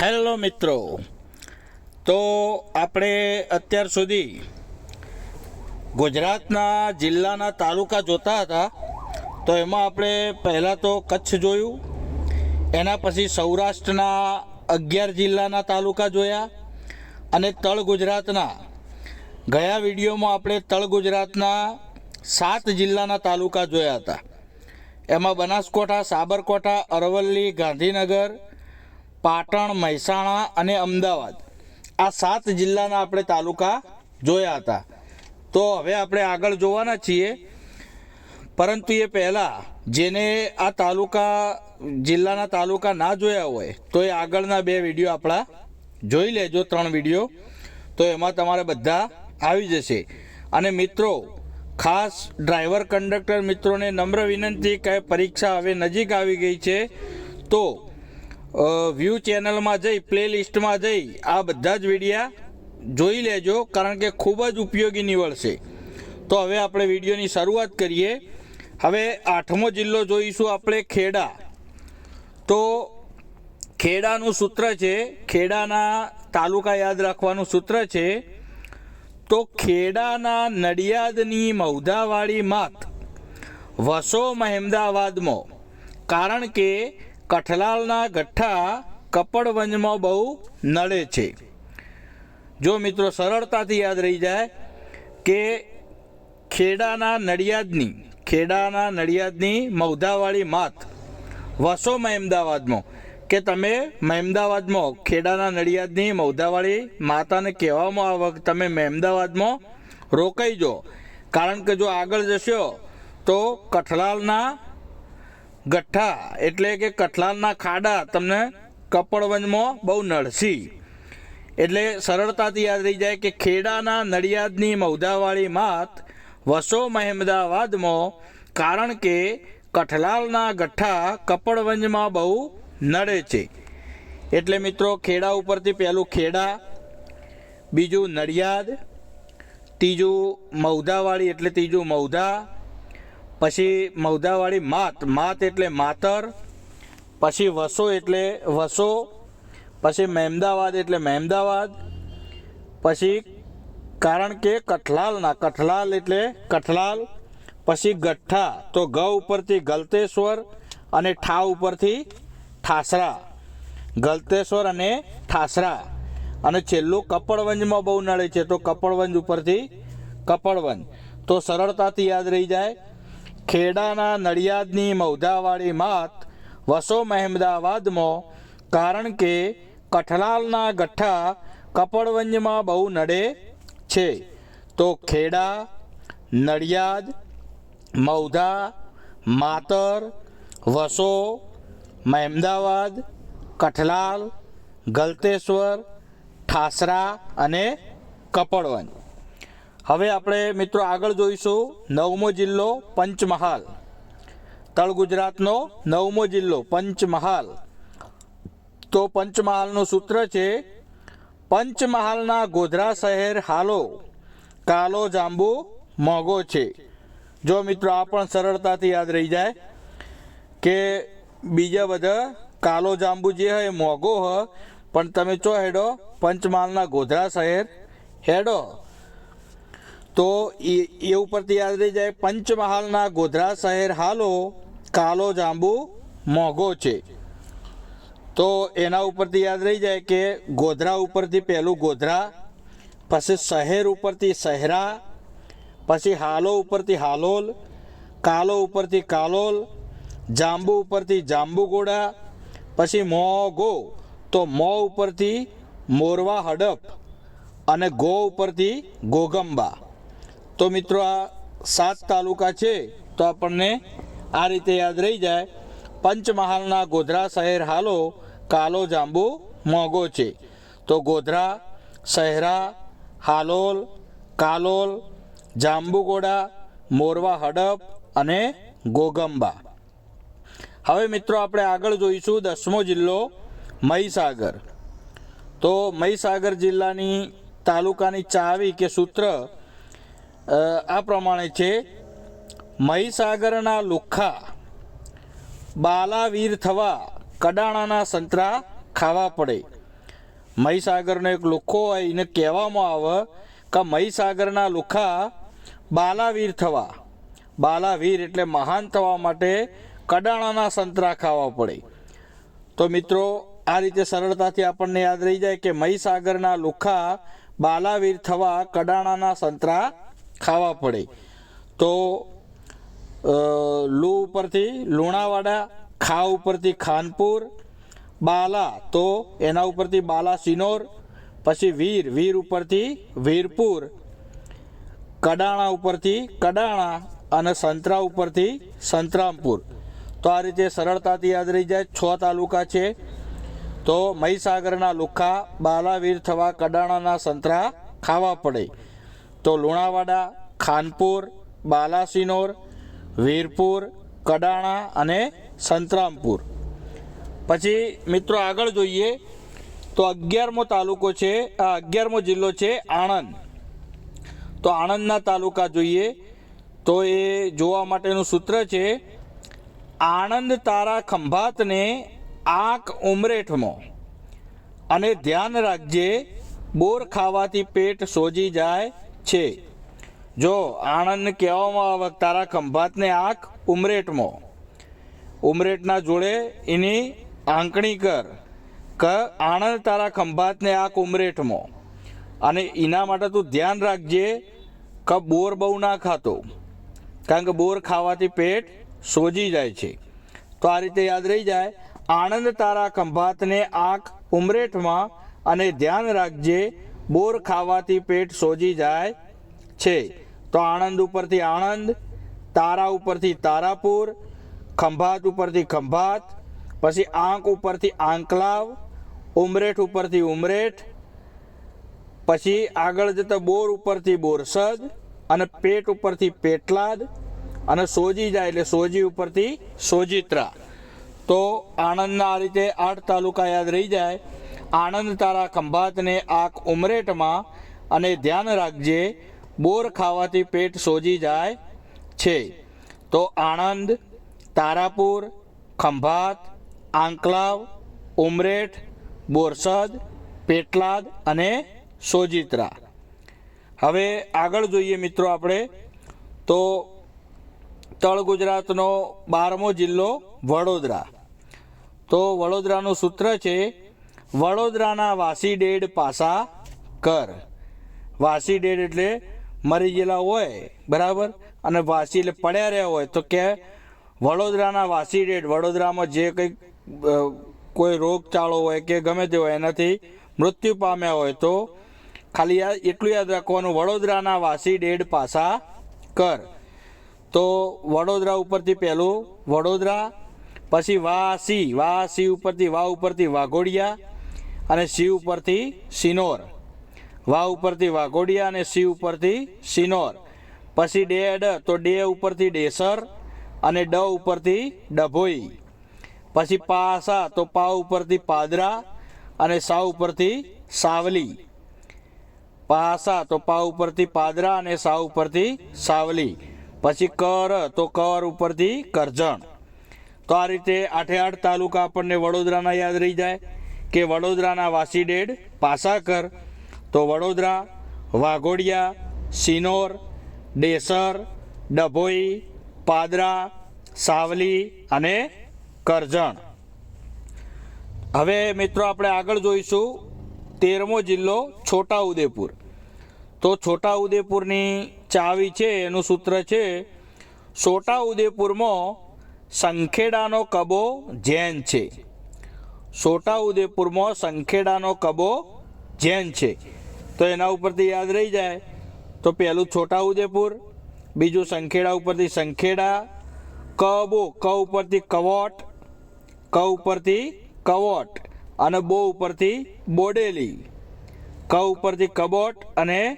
Hello મિત્રો. તો આપણે અત્યાર સુધી ગુજરાતના જિલ્લાના તાલુકા જોતા હતા, તો એમાં આપણે પહેલાં તો કચ્છ જોયું, એના પછી સૌરાષ્ટ્રના અગિયાર જિલ્લાના તાલુકા જોયા, અને તળ ગુજરાતના. ગયા વિડીયોમાં આપણે તળ ગુજરાતના સાત જિલ્લાના તાલુકા જોયા હતા. એમાં બનાસકોઠા, સાબરકાંઠા, અરવલ્લી, ગાંધીનગર પાટણ, મહેસાણા અને અમદાવાદ. આ સાત જિલ્લાના આપણે તાલુકા જોયા હતા. તો હવે આપણે આગળ જોવાના છીએ. પરંતુ એ પહેલાં જેને આ તાલુકા, જિલ્લાના તાલુકા ના જોયા હોય, તો એ આગળના બે વીડિયો આપણા જોઈ લેજો, ત્રણ વીડિયો. તો એમાં તમારે બધા આવી જશે. અને મિત્રો, ખાસ ડ્રાઈવર કંડક્ટર મિત્રોને નમ્ર વિનંતી કે પરીક્ષા હવે નજીક આવી ગઈ છે. તો વ્યૂ ચેનલમાં જઈ પ્લે લિસ્ટમાં જઈ, આ બધા જ વિડીયા જોઈ લેજો, કારણ કે ખૂબ જ ઉપયોગી નીવડશે. તો હવે આપણે વિડીયોની શરૂઆત કરીએ. હવે આઠમો જિલ્લો જોઈશું આપણે, ખેડા. તો ખેડાનું સૂત્ર છે, ખેડાના તાલુકા યાદ રાખવાનું સૂત્ર છે. તો ખેડાના નડિયાદની મૌધાવાળી માત વસો મહેમદાવાદમાં. કારણ કે કઠલાલના ગઠ્ઠા કપડવંજમાં બહુ નડે છે. જો મિત્રો સરળતાથી યાદ રહી જાય કે ખેડાના નડિયાદની ખેડાના નડિયાદની મૌધાવાળી માત વસો મહેમદાવાદમાં, કે તમે મહેમદાવાદમાં ખેડાના નડિયાદની મૌધાવાળી માતાને કહેવામાં આવે કે તમે મહેમદાવાદમાં રોકાઈ જો કારણ કે જો આગળ જશો તો કઠલાલના ગઠ્ઠા એટલે કે કઠલાલના ખાડા તમને કપડવંજમાં બહુ નડશી એટલે સરળતાથી યાદ રહી જાય કે ખેડાના નડિયાદની મૌદાવાળી માત વસો મહેમદાવાદમાં, કારણ કે કઠલાલના ગઠ્ઠા કપડવંજમાં બહુ નડે છે. એટલે મિત્રો, ખેડા ઉપરથી પહેલું ખેડા, બીજું નડિયાદ, ત્રીજું મૌધાવાળી એટલે ત્રીજું મૌધા પછી મૌદાવાળી માત માત એટલે માતર, પછી વસો એટલે વસો, પછી મહેમદાવાદ એટલે મહેમદાવાદ, પછી કારણ કે કઠલાલના કઠલાલ એટલે કઠલાલ, પછી ગઠ્ઠા, તો ગ ઉપરથી ગલતેશ્વર અને ઠા ઉપરથી ઠાસરા. ગલતેશ્વર અને ઠાસરા. અને છેલ્લું કપડવંજમાં બહુ નડે છે, તો કપડવંજ ઉપરથી કપડવંજ. તો સરળતાથી યાદ રહી જાય. ખેડાના નડિયાદની મૌધાવાળી માત વસો મહેમદાવાદમાં, કારણ કે કઠલાલના ગઠ્ઠા કપડવંજમાં બહુ નડે છે. તો ખેડા, નડિયાદ, મૌધા, માતર, વસો, મહેમદાવાદ, કઠલાલ, ગલતેશ્વર, ઠાસરા અને કપડવંજ. હવે આપણે મિત્રો આગળ જોઈશું નવમો જિલ્લો પંચમહાલ. તળ ગુજરાતનો નવમો જિલ્લો પંચમહાલ. તો પંચમહાલનું સૂત્ર છે, પંચમહાલના ગોધરા શહેર હાલો, કાલો જાંબુ મોગો છે. જો મિત્રો આ પણ સરળતાથી યાદ રહી જાય કે બીજા બધા કાલો જાંબુ જે હોય મોગો હ, પણ તમે ચો હેડો, પંચમહાલના ગોધરા શહેર હેડો. તો એ એ ઉપરથી યાદ રહી જાય, પંચમહાલના ગોધરા શહેર હાલો, કાલો જાંબુ મોંઘો છે. તો એના ઉપરથી યાદ રહી જાય કે ગોધરા ઉપરથી પહેલું ગોધરા, પછી શહેર ઉપરથી શહેરા, પછી હાલો ઉપરથી હાલોલ, કાલો ઉપરથી કાલોલ, જાંબુ ઉપરથી જાંબુગોડા પછી મોગો તો મો ઉપરથી મોરવા હડપ અને ગો ઉપરથી ગોગંબા. તો મિત્રો, આ સાત તાલુકા છે, તો આપણને આ રીતે યાદ રહી જાય. પંચમહાલના ગોધરા શહેર હાલો, કાલો જાંબુ મોંઘો છે. તો ગોધરા શહેરા હાલોલ, કાલોલ, જાંબુગોડા, મોરવા હડપ અને ગોગંબા. હવે મિત્રો, આપણે આગળ જોઈશું દસમો જિલ્લો, મહીસાગર. તો મહીસાગર જિલ્લાની તાલુકાની ચાવી કે સૂત્ર આ પ્રમાણે છે, મહીસાગરના લુખ્ખા, બાલાવીર થવા કડાણાના સંતરા ખાવા પડે. મહીસાગરનો એક લુખ્ખો હોય, એને કહેવામાં આવે કે મહીસાગરના લુખ્ખા બાલાવીર થવા. બાલાવીર એટલે મહાન થવા માટે કડાણાના સંતરા ખાવા પડે. તો મિત્રો, આ રીતે સરળતાથી આપણને યાદ રહી જાય કે મહીસાગરના લુખ્ખા બાલાવીર થવા કડાણાના સંતરા ખાવા પડે. તો લુ ઉપરથી લુણાવાડા ખા ઉપરથી ખાનપુર, બાલા, તો એના ઉપરથી બાલા સિનોર, પછી વીર વીર ઉપરથી વીરપુર, કડાણા ઉપરથી કડાણા અને સંતરા ઉપરથી સંતરામપુર. તો આ રીતે સરળતાથી યાદ રહી જાય. છ તાલુકા છે. તો મહીસાગરના લુખ્ખા બાલાવીર થવા, કડાણાના સંતરા ખાવા પડે. તો લુણાવાડા, ખાનપુર, બાલાસિનોર, વીરપુર, કડાણા અને સંતરામપુર. પછી મિત્રો આગળ જોઈએ, તો અગિયારમો તાલુકો છે, આ અગિયારમો જિલ્લો છે આણંદ. તો આણંદના તાલુકા જોઈએ, તો એ જોવા માટેનું સૂત્ર છે, આણંદ તારા ખંભાતને આંખ ઉમરેઠમાં. અને ધ્યાન રાખજે, બોર ખાવાથી પેટ સોજી જાય છે. જો આણંદને કહેવામાં આવે, તારા ખંભાતને આંખ ઉમરેઠમાં ઉમરેટના જોડે એની આંકણી કર, કે આણંદ તારા ખંભાતને આંખ ઉમરેઠમાં અને એના માટે તું ધ્યાન રાખજે, કે બોર બહુ ના ખાતો. કારણ કે બોર ખાવાથી પેટ સોજી જાય છે. તો આ રીતે યાદ રહી જાય, આણંદ તારા ખંભાતને આંખ ઉમરેઠમાં અને ધ્યાન રાખજે બોર ખાવાથી પેટ સોજી જાય છે. તો આણંદ ઉપરથી આણંદ, તારા ઉપરથી તારાપુર, ખંભાત ઉપરથી ખંભાત, પછી આંક ઉપરથી આંકલાવ, ઉમરેઠ ઉપરથી ઉમરેઠ, પછી આગળ જતા બોર ઉપરથી બોરસદ અને પેટ ઉપરથી પેટલાદ અને સોજી જાય એટલે સોજી ઉપરથી સોજિત્રા. તો આણંદના આ રીતે આઠ તાલુકા યાદ રહી જાય. આણંદ તારા ખંભાતને આંખ ઉમરેટમાં અને ધ્યાન રાખજે, બોર ખાવાથી પેટ સોજી જાય છે. તો આણંદ, તારાપુર, ખંભાત, આંકલાવ, ઉમરેઠ, બોરસદ, પેટલાદ અને સોજિત્રા. હવે આગળ જોઈએ મિત્રો આપણે, તો તળ ગુજરાતનો બારમો જિલ્લો વડોદરા. તો વડોદરાનું સૂત્ર છે વડોદરાના વાસી ડેડ પાસા કર. વાસી ડેડ એટલે મરી ગયેલા હોય, બરાબર? અને વાસી એટલે પડ્યા રહ્યા હોય. તો કે વડોદરાના વાસી ડેડ વડોદરામાં જે કંઈક કોઈ રોગચાળો હોય કે ગમે તે હોય, એનાથી મૃત્યુ પામ્યા હોય, તો ખાલી એટલું યાદ રાખવાનું, વડોદરાના વાસી ડેડ પાસા કર. તો વડોદરા ઉપરથી પહેલું વડોદરા, પછી વાસી વાસી ઉપરથી, વા ઉપરથી વાઘોડિયા અને સી ઉપરથી સિનોર. વા ઉપરથી વાઘોડિયા અને સી ઉપરથી સિનોર. પછી ડેડ તો ડે ઉપરથી ડેસર અને ડ ઉપરથી ડભોઈ. પછી પાસા, તો પા ઉપરથી પાદરા અને સા ઉપરથી સાવલી. પાસા, તો પા ઉપરથી પાદરા અને સા ઉપરથી સાવલી. પછી કર, તો કર ઉપરથી કરજણ. તો આ રીતે આઠે આઠ તાલુકા આપણને વડોદરાના યાદ રહી જાય. કે વડોદરાના વાસીડેડ પાસાકર, તો વડોદરા, વાઘોડિયા, સિનોર, ડેસર, ડભોઈ, પાદરા, સાવલી અને કરજણ. હવે મિત્રો આપણે આગળ જોઈશું તેરમો જિલ્લો છોટા ઉદેપુર તો છોટા ઉદેપુરની ચાવી છે, એનું સૂત્ર છે છોટા ઉદેપુરમાં સંખેડાનો કબો જૈન છે. છોટા ઉદેપુરમાં સંખેડાનો કબો જૈન છે. તો એના ઉપરથી યાદ રહી જાય. તો પહેલું છોટા ઉદેપુર બીજું સંખેડા ઉપરથી સંખેડા, કબો, ક ઉપરથી કવોટ, ક ઉપરથી કવોટ અને બો ઉપરથી બોડેલી. ક ઉપરથી કબોટ અને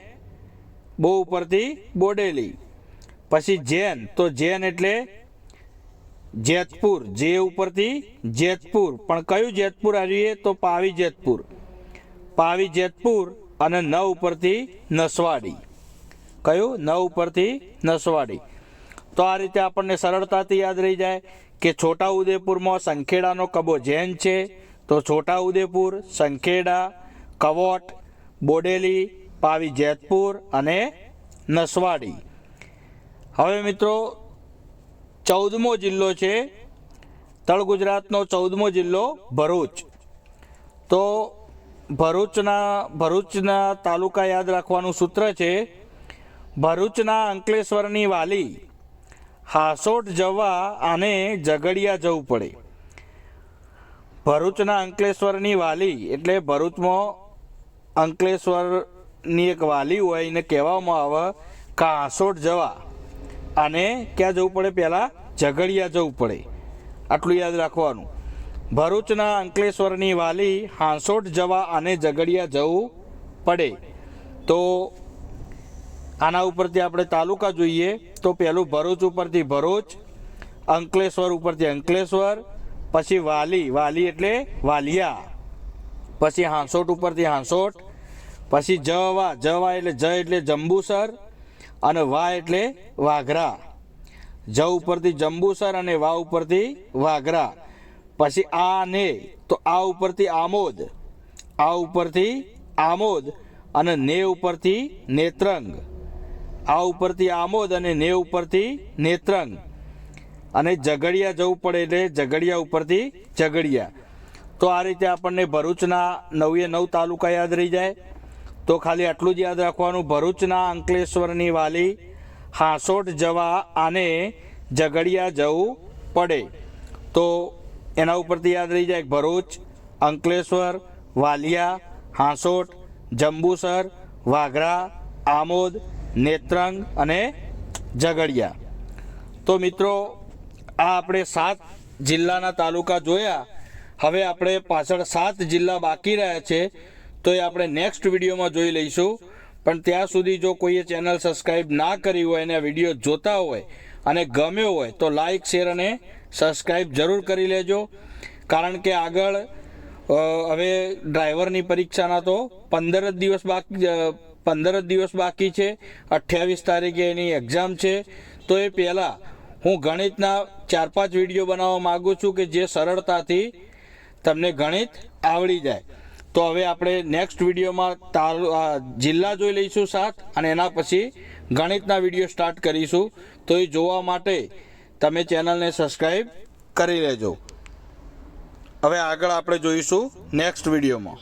બો ઉપરથી બોડેલી. પછી જૈન, તો જૈન એટલે જેતપુર, જે ઉપરથી જેતપુર. પણ કયું જેતપુર આવીએ તો પાવી જેતપુર. પાવી જેતપુર અને ન ઉપરથી નસવાડી. કયું? ન ઉપરથી નસવાડી. તો આ રીતે આપણને સરળતાથી યાદ રહી જાય કે છોટા ઉદેપુરમાં સંખેડાનો કબો જૈન છે, તો છોટા ઉદેપુર સંખેડા, કવોટ, બોડેલી, પાવી જેતપુર અને નસવાડી. હવે મિત્રો ચૌદમો જિલ્લો છે. તળ ગુજરાતનો ચૌદમો જિલ્લો ભરૂચ. તો ભરૂચના ભરૂચના તાલુકા યાદ રાખવાનું સૂત્ર છે. ભરૂચના અંકલેશ્વરની વાલી હાસોટ જવા આને ઝઘડિયા જવું પડે. ભરૂચના અંકલેશ્વરની વાલી એટલે ભરૂચમાં અંકલેશ્વરની એક વાલી હોય એને કહેવામાં આવે કે હાસોટ જવા. અને ક્યાં જવું પડે પહેલાં? ઝઘડિયા જવું પડે. આટલું યાદ રાખવાનું. ભરૂચના અંકલેશ્વરની વાલી હાંસોટ જવા અને ઝઘડિયા જવું પડે. તો આના ઉપરથી આપણે તાલુકા જોઈએ, તો પહેલું ભરૂચ ઉપરથી ભરૂચ, અંકલેશ્વર ઉપરથી અંકલેશ્વર, પછી વાલી વાલી એટલે વાલિયા, પછી હાંસોટ ઉપરથી હાંસોટ, પછી જવા જવા એટલે જ એટલે જંબુસર અને વા એટલે વાઘરા. જ ઉપરથી જંબુસર અને વા ઉપરથી વાઘરા. પછી આ ને, તો આ ઉપરથી આમોદ. આ ઉપરથી આમોદ અને ને ઉપરથી નેત્રંગ. આ ઉપરથી આમોદ અને ને ઉપરથી નેત્રંગ. અને ઝઘડિયા જવું પડે એટલે ઝઘડિયા ઉપરથી ઝઘડિયા. તો આ રીતે આપણને ભરૂચના નવે નવ તાલુકા યાદ રહી જાય. તો ખાલી આટલું જ યાદ રાખવાનું. ભરૂચના અંકલેશ્વરની વાલી હાંસોટ જવા આને ઝઘડિયા જવું પડે. તો એના ઉપરથી યાદ રહી જાય ભરૂચ, અંકલેશ્વર, વાલિયા, હાંસોટ, જંબુસર, વાઘરા, આમોદ, નેત્રંગ અને ઝઘડિયા. તો મિત્રો, આ આપણે સાત જિલ્લાના તાલુકા જોયા. હવે આપણે પાછળ સાત જિલ્લા બાકી રહ્યા છે. તો એ આપણે નેક્સ્ટ વિડીયોમાં જોઈ લઈશું. પણ ત્યાં સુધી જો કોઈએ ચેનલ સબસ્ક્રાઈબ ના કરી હોય અને વીડિયો જોતા હોય અને ગમ્યો હોય, તો લાઈક શેર અને સબસ્ક્રાઈબ જરૂર કરી લેજો. કારણ કે આગળ હવે ડ્રાઈવરની પરીક્ષાના તો પંદર જ દિવસ બાકી પંદર જ દિવસ બાકી છે. અઠ્યાવીસ તારીખે એની એક્ઝામ છે. તો એ પહેલાં હું ગણિતના ચાર પાંચ વીડિયો બનાવવા માગું છું કે જે સરળતાથી તમને ગણિત આવડી જાય. તો હવે આપણે નેક્સ્ટ વિડીયોમાં તાલુ જિલ્લા જોઈ લઈશું સાત અને એના પછી ગણિતના વીડિયો સ્ટાર્ટ કરીશું. તો એ જોવા માટે તમે ચેનલને સબસ્ક્રાઈબ કરી લેજો. હવે આગળ આપણે જોઈશું નેક્સ્ટ વિડીયોમાં.